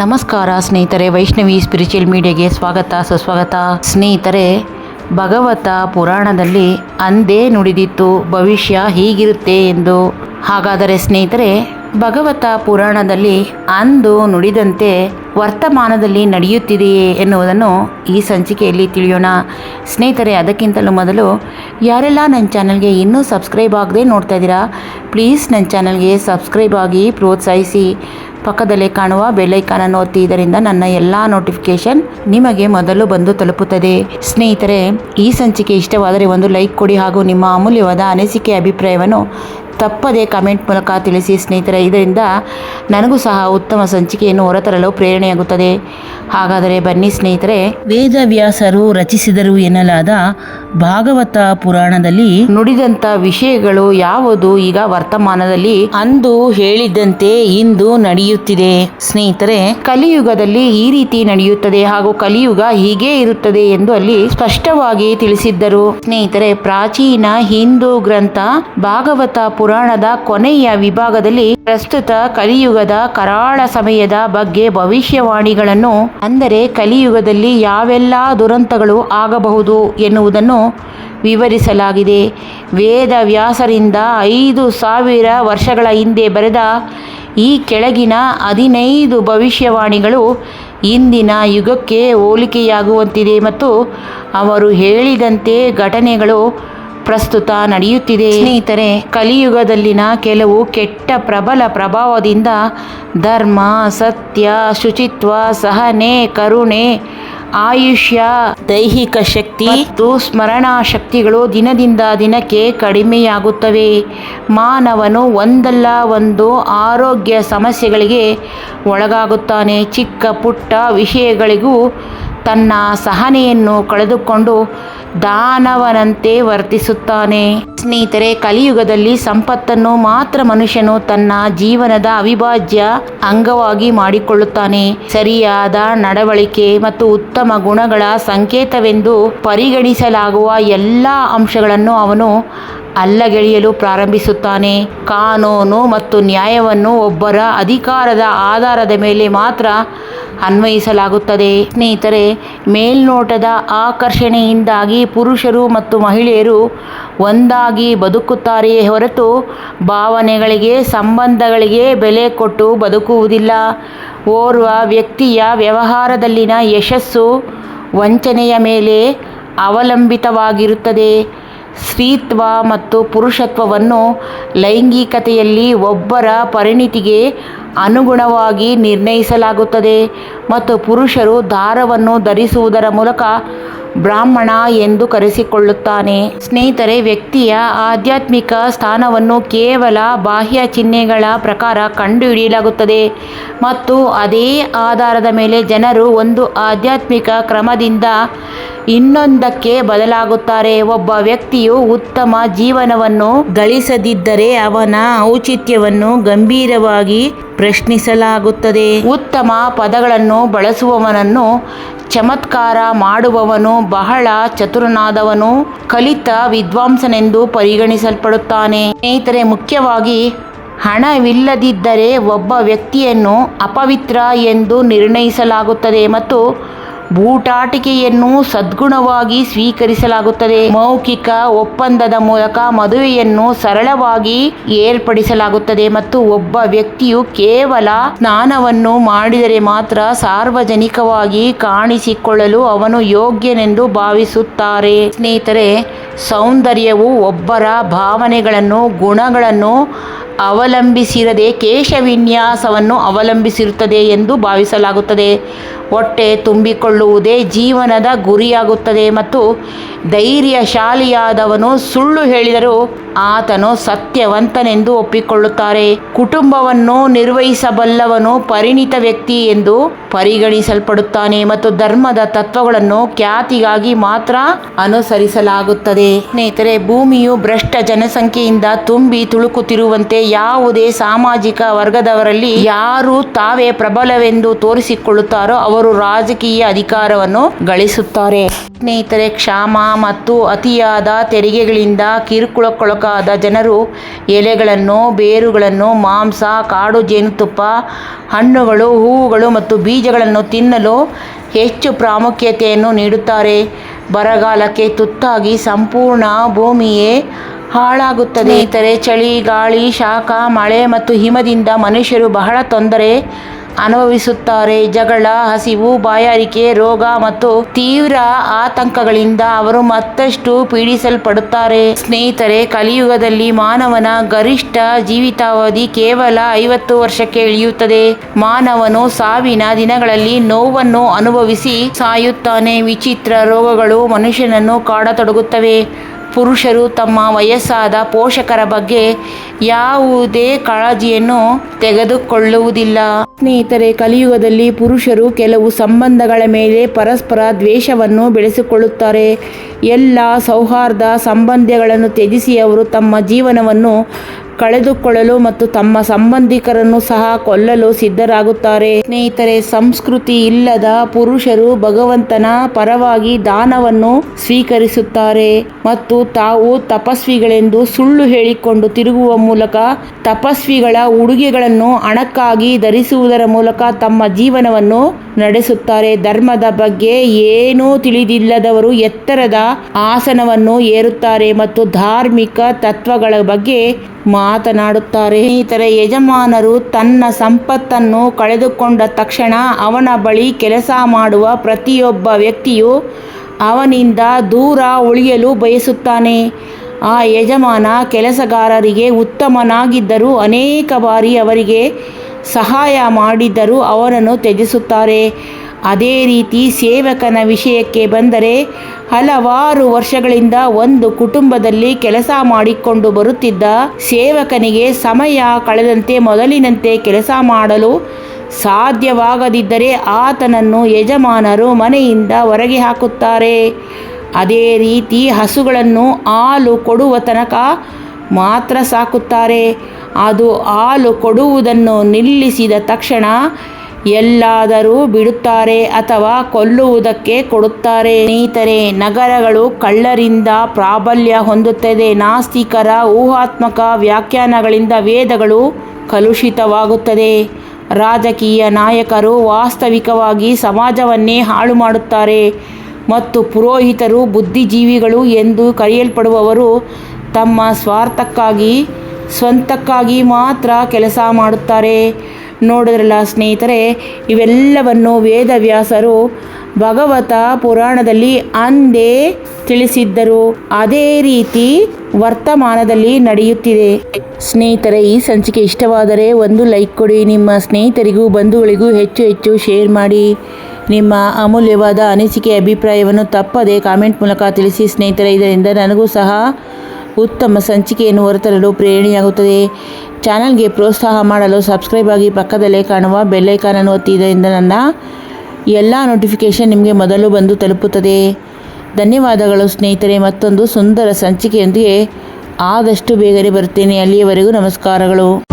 ನಮಸ್ಕಾರ ಸ್ನೇಹಿತರೆ, ವೈಷ್ಣವಿ ಸ್ಪಿರಿಚುವಲ್ ಮೀಡಿಯಾಗೆ ಸ್ವಾಗತ, ಸುಸ್ವಾಗತ. ಸ್ನೇಹಿತರೆ, ಭಗವತ ಪುರಾಣದಲ್ಲಿ ಅಂದೇ ನುಡಿದಿತ್ತು, ಭವಿಷ್ಯ ಹೀಗಿರುತ್ತೆ ಎಂದು. ಹಾಗಾದರೆ ಸ್ನೇಹಿತರೆ, ಭಗವತ ಪುರಾಣದಲ್ಲಿ ಅಂದು ನುಡಿದಂತೆ ವರ್ತಮಾನದಲ್ಲಿ ನಡೆಯುತ್ತಿದೆಯೇ ಎನ್ನುವುದನ್ನು ಈ ಸಂಚಿಕೆಯಲ್ಲಿ ತಿಳಿಯೋಣ. ಸ್ನೇಹಿತರೆ, ಅದಕ್ಕಿಂತಲೂ ಮೊದಲು ಯಾರೆಲ್ಲ ನನ್ನ ಚಾನಲ್ಗೆ ಇನ್ನೂ ಸಬ್ಸ್ಕ್ರೈಬ್ ಆಗದೆ ನೋಡ್ತಾ ಇದ್ದೀರಾ ಪ್ಲೀಸ್ ನನ್ನ ಚಾನಲ್ಗೆ ಸಬ್ಸ್ಕ್ರೈಬ್ ಆಗಿ ಪ್ರೋತ್ಸಾಹಿಸಿ. ಪಕ್ಕದಲ್ಲೇ ಕಾಣುವ ಬೆಲ್ಲೈಕಾನನ್ನು ಒತ್ತಿ, ಇದರಿಂದ ನನ್ನ ಎಲ್ಲ ನೋಟಿಫಿಕೇಶನ್ ನಿಮಗೆ ಮೊದಲು ಬಂದು ತಲುಪುತ್ತದೆ. ಸ್ನೇಹಿತರೆ, ಈ ಸಂಚಿಕೆ ಇಷ್ಟವಾದರೆ ಒಂದು ಲೈಕ್ ಕೊಡಿ ಹಾಗೂ ನಿಮ್ಮ ಅಮೂಲ್ಯವಾದ ಅನಿಸಿಕೆ ಅಭಿಪ್ರಾಯವನ್ನು ತಪ್ಪದೇ ಕಮೆಂಟ್ ಮೂಲಕ ತಿಳಿಸಿ ಸ್ನೇಹಿತರೆ ಇದರಿಂದ ನನಗೂ ಸಹ ಉತ್ತಮ ಸಂಚಿಕೆಯನ್ನು ಹೊರತರಲು ಪ್ರೇರಣೆಯಾಗುತ್ತದೆ. ಹಾಗಾದರೆ ಬನ್ನಿ ಸ್ನೇಹಿತರೆ. ವೇದವ್ಯಾಸರು ರಚಿಸಿದರು ಎನ್ನಲಾದ ಭಾಗವತ ಪುರಾಣದಲ್ಲಿ ನುಡಿದಂಥ ವಿಷಯಗಳು ಯಾವುದು ಈಗ ವರ್ತಮಾನದಲ್ಲಿ? ಅಂದು ಹೇಳಿದ್ದಂತೆ ಇಂದು ನಡೆಯುತ್ತಿದೆ. ಸ್ನೇಹಿತರೆ ಕಲಿಯುಗದಲ್ಲಿ ಈ ರೀತಿ ನಡೆಯುತ್ತದೆ ಹಾಗೂ ಕಲಿಯುಗ ಹೀಗೆ ಇರುತ್ತದೆ ಎಂದು ಅಲ್ಲಿ ಸ್ಪಷ್ಟವಾಗಿ ತಿಳಿಸಿದ್ದರು. ಸ್ನೇಹಿತರೆ ಪ್ರಾಚೀನ ಹಿಂದೂ ಗ್ರಂಥ ಭಾಗವತ ಪುರಾಣದ ಕೊನೆಯ ವಿಭಾಗದಲ್ಲಿ ಪ್ರಸ್ತುತ ಕಲಿಯುಗದ ಕರಾಳ ಸಮಯದ ಬಗ್ಗೆ ಭವಿಷ್ಯವಾಣಿಗಳನ್ನು ಅಂದರೆ ಕಲಿಯುಗದಲ್ಲಿ ಯಾವೆಲ್ಲ ದುರಂತಗಳು ಆಗಬಹುದು ಎನ್ನುವುದನ್ನು ವಿವರಿಸಲಾಗಿದೆ. ವೇದ ವ್ಯಾಸರಿಂದ ಐದು ಸಾವಿರ ವರ್ಷಗಳ ಹಿಂದೆ ಬರೆದ ಈ ಕೆಳಗಿನ ಹದಿನೈದು ಭವಿಷ್ಯವಾಣಿಗಳು ಇಂದಿನ ಯುಗಕ್ಕೆ ಹೋಲಿಕೆಯಾಗುವಂತಿದೆ ಮತ್ತು ಅವರು ಹೇಳಿದಂತೆ ಘಟನೆಗಳು ಪ್ರಸ್ತುತ ನಡೆಯುತ್ತಿದೆ. ಸ್ನೇಹಿತರೆ ಕಲಿಯುಗದಲ್ಲಿನ ಕೆಲವು ಕೆಟ್ಟ ಪ್ರಬಲ ಪ್ರಭಾವದಿಂದ ಧರ್ಮ ಸತ್ಯ ಶುಚಿತ್ವ ಸಹನೆ ಕರುಣೆ ಆಯುಷ್ಯ ದೈಹಿಕ ಶಕ್ತಿ ಮತ್ತು ಸ್ಮರಣಾ ಶಕ್ತಿಗಳು ದಿನದಿಂದ ದಿನಕ್ಕೆ ಕಡಿಮೆಯಾಗುತ್ತವೆ. ಮಾನವನು ಒಂದಲ್ಲ ಒಂದು ಆರೋಗ್ಯ ಸಮಸ್ಯೆಗಳಿಗೆ ಒಳಗಾಗುತ್ತಾನೆ. ಚಿಕ್ಕ ಪುಟ್ಟ ವಿಷಯಗಳಿಗೂ ತನ್ನ ಸಹನೆಯನ್ನು ಕಳೆದುಕೊಂಡು ದಾನವನಂತೆ ವರ್ತಿಸುತ್ತಾನೆ. ಸ್ನೇಹಿತರೆ, ಕಲಿಯುಗದಲ್ಲಿ ಸಂಪತ್ತನ್ನು ಮಾತ್ರ ಮನುಷ್ಯನು ತನ್ನ ಜೀವನದ ಅವಿಭಾಜ್ಯ ಅಂಗವಾಗಿ ಮಾಡಿಕೊಳ್ಳುತ್ತಾನೆ. ಸರಿಯಾದ ನಡವಳಿಕೆ ಮತ್ತು ಉತ್ತಮ ಗುಣಗಳ ಸಂಕೇತವೆಂದು ಪರಿಗಣಿಸಲಾಗುವ ಎಲ್ಲ ಅಂಶಗಳನ್ನು ಅವನು ಅಲ್ಲಗೆಳೆಯಲು ಪ್ರಾರಂಭಿಸುತ್ತಾನೆ. ಕಾನೂನು ಮತ್ತು ನ್ಯಾಯವನ್ನು ಒಬ್ಬರ ಅಧಿಕಾರದ ಆಧಾರದ ಮೇಲೆ ಮಾತ್ರ ಅನ್ವಯಿಸಲಾಗುತ್ತದೆ. ಸ್ನೇಹಿತರೆ, ಮೇಲ್ನೋಟದ ಆಕರ್ಷಣೆಯಿಂದಾಗಿ ಪುರುಷರು ಮತ್ತು ಮಹಿಳೆಯರು ಒಂದಾಗಿ ಬದುಕುತ್ತಾರೆಯೇ ಹೊರತು ಭಾವನೆಗಳಿಗೆ, ಸಂಬಂಧಗಳಿಗೆ ಬೆಲೆ ಕೊಟ್ಟು ಬದುಕುವುದಿಲ್ಲ. ಓರ್ವ ವ್ಯಕ್ತಿಯ ವ್ಯವಹಾರದಲ್ಲಿನ ಯಶಸ್ಸು ವಂಚನೆಯ ಮೇಲೆ ಅವಲಂಬಿತವಾಗಿರುತ್ತದೆ. ಸ್ತ್ರೀತ್ವ ಮತ್ತು ಪುರುಷತ್ವವನ್ನು ಲೈಂಗಿಕತೆಯಲ್ಲಿ ಒಬ್ಬರ ಪರಿಣಿತಿಗೆ ಅನುಗುಣವಾಗಿ ನಿರ್ಣಯಿಸಲಾಗುತ್ತದೆ ಮತ್ತು ಪುರುಷರು ದಾರವನ್ನು ಧರಿಸುವುದರ ಮೂಲಕ ಬ್ರಾಹ್ಮಣ ಎಂದು ಕರೆಸಿಕೊಳ್ಳುತ್ತಾನೆ. ಸ್ನೇಹಿತರೆ, ವ್ಯಕ್ತಿಯ ಆಧ್ಯಾತ್ಮಿಕ ಸ್ಥಾನವನ್ನು ಕೇವಲ ಬಾಹ್ಯ ಚಿಹ್ನೆಗಳ ಪ್ರಕಾರ ಕಂಡುಹಿಡಿಯಲಾಗುತ್ತದೆ ಮತ್ತು ಅದೇ ಆಧಾರದ ಮೇಲೆ ಜನರು ಒಂದು ಆಧ್ಯಾತ್ಮಿಕ ಕ್ರಮದಿಂದ ಇನ್ನೊಂದಕ್ಕೆ ಬದಲಾಗುತ್ತಾರೆ. ಒಬ್ಬ ವ್ಯಕ್ತಿಯು ಉತ್ತಮ ಜೀವನವನ್ನು ಗಳಿಸದಿದ್ದರೆ ಅವನ ಔಚಿತ್ಯವನ್ನು ಗಂಭೀರವಾಗಿ ಪ್ರಶ್ನಿಸಲಾಗುತ್ತದೆ. ಉತ್ತಮ ಪದಗಳನ್ನು ಬಳಸುವವನನ್ನು ಚಮತ್ಕಾರ ಮಾಡುವವನು ಬಹಳ ಚತುರನಾದವನು, ಕಲಿತ ವಿದ್ವಾಂಸನೆಂದು ಪರಿಗಣಿಸಲ್ಪಡುತ್ತಾನೆ. ಸ್ನೇಹಿತರೆ, ಮುಖ್ಯವಾಗಿ ಹಣವಿಲ್ಲದಿದ್ದರೆ ಒಬ್ಬ ವ್ಯಕ್ತಿಯನ್ನು ಅಪವಿತ್ರ ಎಂದು ನಿರ್ಣಯಿಸಲಾಗುತ್ತದೆ ಮತ್ತು ಬೂಟಾಟಿಕೆಯನ್ನು ಸದ್ಗುಣವಾಗಿ ಸ್ವೀಕರಿಸಲಾಗುತ್ತದೆ. ಮೌಖಿಕ ಒಪ್ಪಂದದ ಮೂಲಕ ಮದುವೆಯನ್ನು ಸರಳವಾಗಿ ಏರ್ಪಡಿಸಲಾಗುತ್ತದೆ ಮತ್ತು ಒಬ್ಬ ವ್ಯಕ್ತಿಯು ಕೇವಲ ಸ್ನಾನವನ್ನು ಮಾಡಿದರೆ ಮಾತ್ರ ಸಾರ್ವಜನಿಕವಾಗಿ ಕಾಣಿಸಿಕೊಳ್ಳಲು ಅವನು ಯೋಗ್ಯನೆಂದು ಭಾವಿಸುತ್ತಾರೆ. ಸ್ನೇಹಿತರೆ, ಸೌಂದರ್ಯವು ಒಬ್ಬರ ಭಾವನೆಗಳನ್ನು, ಗುಣಗಳನ್ನು ಅವಲಂಬಿಸಿರದೆ ಕೇಶವಿನ್ಯಾಸವನ್ನು ಅವಲಂಬಿಸಿರುತ್ತದೆ ಎಂದು ಭಾವಿಸಲಾಗುತ್ತದೆ. ಹೊಟ್ಟೆ ತುಂಬಿಕೊಳ್ಳುವುದೇ ಜೀವನದ ಗುರಿಯಾಗುತ್ತದೆ ಮತ್ತು ಧೈರ್ಯಶಾಲಿಯಾದವನು ಸುಳ್ಳು ಹೇಳಿದರೂ ಆತನು ಸತ್ಯವಂತನೆಂದು ಒಪ್ಪಿಕೊಳ್ಳುತ್ತಾರೆ. ಕುಟುಂಬವನ್ನು ನಿರ್ವಹಿಸಬಲ್ಲವನು ಪರಿಣಿತ ವ್ಯಕ್ತಿ ಎಂದು ಪರಿಗಣಿಸಲ್ಪಡುತ್ತಾನೆ ಮತ್ತು ಧರ್ಮದ ತತ್ವಗಳನ್ನು ಖ್ಯಾತಿಗಾಗಿ ಮಾತ್ರ ಅನುಸರಿಸಲಾಗುತ್ತದೆ. ಸ್ನೇಹಿತರೆ, ಭೂಮಿಯು ಭ್ರಷ್ಟ ಜನಸಂಖ್ಯೆಯಿಂದ ತುಂಬಿ ತುಳುಕುತ್ತಿರುವಂತೆ ಯಾವುದೇ ಸಾಮಾಜಿಕ ವರ್ಗದವರಲ್ಲಿ ಯಾರು ತಾವೇ ಪ್ರಬಲವೆಂದು ತೋರಿಸಿಕೊಳ್ಳುತ್ತಾರೋ ಅವರು ರಾಜಕೀಯ ಅಧಿಕಾರವನ್ನು ಗಳಿಸುತ್ತಾರೆ. ಸ್ನೇಹಿತರೆ, ಕ್ಷಾಮ ಮತ್ತು ಅತಿಯಾದ ತೆರಿಗೆಗಳಿಂದ ಕಿರುಕುಳಕ್ಕೊಳಗಾದ ಜನರು ಎಲೆಗಳನ್ನು, ಬೇರುಗಳನ್ನು, ಮಾಂಸ, ಕಾಡು ಜೇನುತುಪ್ಪ, ಹಣ್ಣುಗಳು, ಹೂವುಗಳು ಮತ್ತು ಬೀಜಗಳನ್ನು ತಿನ್ನಲು ಹೆಚ್ಚು ಪ್ರಾಮುಖ್ಯತೆಯನ್ನು ನೀಡುತ್ತಾರೆ. ಬರಗಾಲಕ್ಕೆ ತುತ್ತಾಗಿ ಸಂಪೂರ್ಣ ಭೂಮಿಯೇ ಹಾಳಾಗುತ್ತದೆ. ಇತರೆ ಚಳಿ, ಗಾಳಿ, ಶಾಖ, ಮಳೆ ಮತ್ತು ಹಿಮದಿಂದ ಮನುಷ್ಯರು ಬಹಳ ತೊಂದರೆ ಅನುಭವಿಸುತ್ತಾರೆ. ಜಗಳ, ಹಸಿವು, ಬಾಯಾರಿಕೆ, ರೋಗ ಮತ್ತು ತೀವ್ರ ಆತಂಕಗಳಿಂದ ಅವರು ಮತ್ತಷ್ಟು ಪೀಡಿಸಲ್ಪಡುತ್ತಾರೆ. ಸ್ನೇಹಿತರೆ, ಕಲಿಯುಗದಲ್ಲಿ ಮಾನವನ ಗರಿಷ್ಠ ಜೀವಿತಾವಧಿ ಕೇವಲ ಐವತ್ತು ವರ್ಷಕ್ಕೆ ಇಳಿಯುತ್ತದೆ. ಮಾನವನು ಸಾವಿನ ದಿನಗಳಲ್ಲಿ ನೋವನ್ನು ಅನುಭವಿಸಿ ಸಾಯುತ್ತಾನೆ. ವಿಚಿತ್ರ ರೋಗಗಳು ಮನುಷ್ಯನನ್ನು ಕಾಡತೊಡಗುತ್ತವೆ. ಪುರುಷರು ತಮ್ಮ ವಯಸ್ಸಾದ ಪೋಷಕರ ಬಗ್ಗೆ ಯಾವುದೇ ಕಾಳಜಿಯನ್ನು ತೆಗೆದುಕೊಳ್ಳುವುದಿಲ್ಲ. ಸ್ನೇಹಿತರೆ, ಕಲಿಯುಗದಲ್ಲಿ ಪುರುಷರು ಕೆಲವು ಸಂಬಂಧಗಳ ಮೇಲೆ ಪರಸ್ಪರ ದ್ವೇಷವನ್ನು ಬೆಳೆಸಿಕೊಳ್ಳುತ್ತಾರೆ. ಎಲ್ಲ ಸೌಹಾರ್ದ ಸಂಬಂಧಗಳನ್ನು ತ್ಯಜಿಸಿ ಅವರು ತಮ್ಮ ಜೀವನವನ್ನು ಕಳೆದುಕೊಳ್ಳಲು ಮತ್ತು ತಮ್ಮ ಸಂಬಂಧಿಕರನ್ನು ಸಹ ಕೊಲ್ಲಲು ಸಿದ್ಧರಾಗುತ್ತಾರೆ. ಸ್ನೇಹಿತರೆ, ಸಂಸ್ಕೃತಿ ಇಲ್ಲದ ಪುರುಷರು ಭಗವಂತನ ಪರವಾಗಿ ದಾನವನ್ನು ಸ್ವೀಕರಿಸುತ್ತಾರೆ ಮತ್ತು ತಾವು ತಪಸ್ವಿಗಳೆಂದು ಸುಳ್ಳು ಹೇಳಿಕೊಂಡು ತಿರುಗುವ ಮೂಲಕ ತಪಸ್ವಿಗಳ ಉಡುಗೆಗಳನ್ನು ಹಣಕ್ಕಾಗಿ ಧರಿಸುವುದರ ಮೂಲಕ ತಮ್ಮ ಜೀವನವನ್ನು ನಡೆಸುತ್ತಾರೆ. ಧರ್ಮದ ಬಗ್ಗೆ ಏನೂ ತಿಳಿದಿಲ್ಲದವರು ಎತ್ತರದ ಆಸನವನ್ನು ಏರುತ್ತಾರೆ ಮತ್ತು ಧಾರ್ಮಿಕ ತತ್ವಗಳ ಬಗ್ಗೆ ಮಾತನಾಡುತ್ತಾರೆ. ಸ್ನೇಹಿತರೆ, ಯಜಮಾನರು ತನ್ನ ಸಂಪತ್ತನ್ನು ಕಳೆದುಕೊಂಡ ತಕ್ಷಣ ಅವನ ಬಳಿ ಕೆಲಸ ಮಾಡುವ ಪ್ರತಿಯೊಬ್ಬ ವ್ಯಕ್ತಿಯು ಅವನಿಂದ ದೂರ ಉಳಿಯಲು ಬಯಸುತ್ತಾನೆ. ಆ ಯಜಮಾನ ಕೆಲಸಗಾರರಿಗೆ ಉತ್ತಮನಾಗಿದ್ದರೂ ಅನೇಕ ಬಾರಿ ಅವರಿಗೆ ಸಹಾಯ ಮಾಡಿದ್ದರೂ ಅವರನ್ನು ತ್ಯಜಿಸುತ್ತಾರೆ. ಅದೇ ರೀತಿ ಸೇವಕನ ವಿಷಯಕ್ಕೆ ಬಂದರೆ ಹಲವಾರು ವರ್ಷಗಳಿಂದ ಒಂದು ಕುಟುಂಬದಲ್ಲಿ ಕೆಲಸ ಮಾಡಿಕೊಂಡು ಬರುತ್ತಿದ್ದ ಸೇವಕನಿಗೆ ಸಮಯ ಕಳೆದಂತೆ ಮೊದಲಿನಂತೆ ಕೆಲಸ ಮಾಡಲು ಸಾಧ್ಯವಾಗದಿದ್ದರೆ ಆತನನ್ನು ಯಜಮಾನರು ಮನೆಯಿಂದ ಹೊರಗೆ ಹಾಕುತ್ತಾರೆ. ಅದೇ ರೀತಿ ಹಸುಗಳನ್ನು ಹಾಲು ಕೊಡುವ ತನಕ ಮಾತ್ರ ಸಾಕುತ್ತಾರೆ. ಅದು ಹಾಲು ಕೊಡುವುದನ್ನು ನಿಲ್ಲಿಸಿದ ತಕ್ಷಣ ಎಲ್ಲಾದರೂ ಬಿಡುತ್ತಾರೆ ಅಥವಾ ಕೊಲ್ಲುವುದಕ್ಕೆ ಕೊಡುತ್ತಾರೆ. ಸ್ನೇಹಿತರೆ, ನಗರಗಳು ಕಳ್ಳರಿಂದ ಪ್ರಾಬಲ್ಯ ಹೊಂದುತ್ತದೆ. ನಾಸ್ತಿಕರ ಊಹಾತ್ಮಕ ವ್ಯಾಖ್ಯಾನಗಳಿಂದ ವೇದಗಳು ಕಲುಷಿತವಾಗುತ್ತದೆ. ರಾಜಕೀಯ ನಾಯಕರು ವಾಸ್ತವಿಕವಾಗಿ ಸಮಾಜವನ್ನೇ ಹಾಳು ಮಾಡುತ್ತಾರೆ ಮತ್ತು ಪುರೋಹಿತರು ಬುದ್ಧಿಜೀವಿಗಳು ಎಂದು ಕರೆಯಲ್ಪಡುವವರು ತಮ್ಮ ಸ್ವಾರ್ಥಕ್ಕಾಗಿ, ಸ್ವಂತಕ್ಕಾಗಿ ಮಾತ್ರ ಕೆಲಸ ಮಾಡುತ್ತಾರೆ. ನೋಡಿದ್ರಲ್ಲ ಸ್ನೇಹಿತರೆ, ಇವೆಲ್ಲವನ್ನು ವೇದವ್ಯಾಸರು ಭಗವತ ಪುರಾಣದಲ್ಲಿ ಅಂದೇ ತಿಳಿಸಿದ್ದರು. ಅದೇ ರೀತಿ ವರ್ತಮಾನದಲ್ಲಿ ನಡೆಯುತ್ತಿದೆ. ಸ್ನೇಹಿತರೆ, ಈ ಸಂಚಿಕೆ ಇಷ್ಟವಾದರೆ ಒಂದು ಲೈಕ್ ಕೊಡಿ. ನಿಮ್ಮ ಸ್ನೇಹಿತರಿಗೂ, ಬಂಧುಗಳಿಗೂ ಹೆಚ್ಚು ಹೆಚ್ಚು ಶೇರ್ ಮಾಡಿ. ನಿಮ್ಮ ಅಮೂಲ್ಯವಾದ ಅನಿಸಿಕೆ, ಅಭಿಪ್ರಾಯವನ್ನು ತಪ್ಪದೆ ಕಾಮೆಂಟ್ ಮೂಲಕ ತಿಳಿಸಿ ಸ್ನೇಹಿತರೆ. ಇದರಿಂದ ನನಗೂ ಸಹ ಉತ್ತಮ ಸಂಚಿಕೆಯನ್ನು ಹೊರತರಲು ಪ್ರೇರಣೆಯಾಗುತ್ತದೆ. ಚಾನಲ್ಗೆ ಪ್ರೋತ್ಸಾಹ ಮಾಡಲು ಸಬ್ಸ್ಕ್ರೈಬ್ ಆಗಿ ಪಕ್ಕದಲ್ಲೇ ಕಾಣುವ ಬೆಲ್ಲೈಕಾನನ್ನು ಇದರಿಂದ ನನ್ನ ಎಲ್ಲ ನೋಟಿಫಿಕೇಷನ್ ನಿಮಗೆ ಮೊದಲು ಬಂದು ತಲುಪುತ್ತದೆ. ಧನ್ಯವಾದಗಳು ಸ್ನೇಹಿತರೆ, ಮತ್ತೊಂದು ಸುಂದರ ಸಂಚಿಕೆಯೊಂದಿಗೆ ಆದಷ್ಟು ಬೇಗನೆ ಬರುತ್ತೇನೆ. ಅಲ್ಲಿಯವರೆಗೂ ನಮಸ್ಕಾರಗಳು.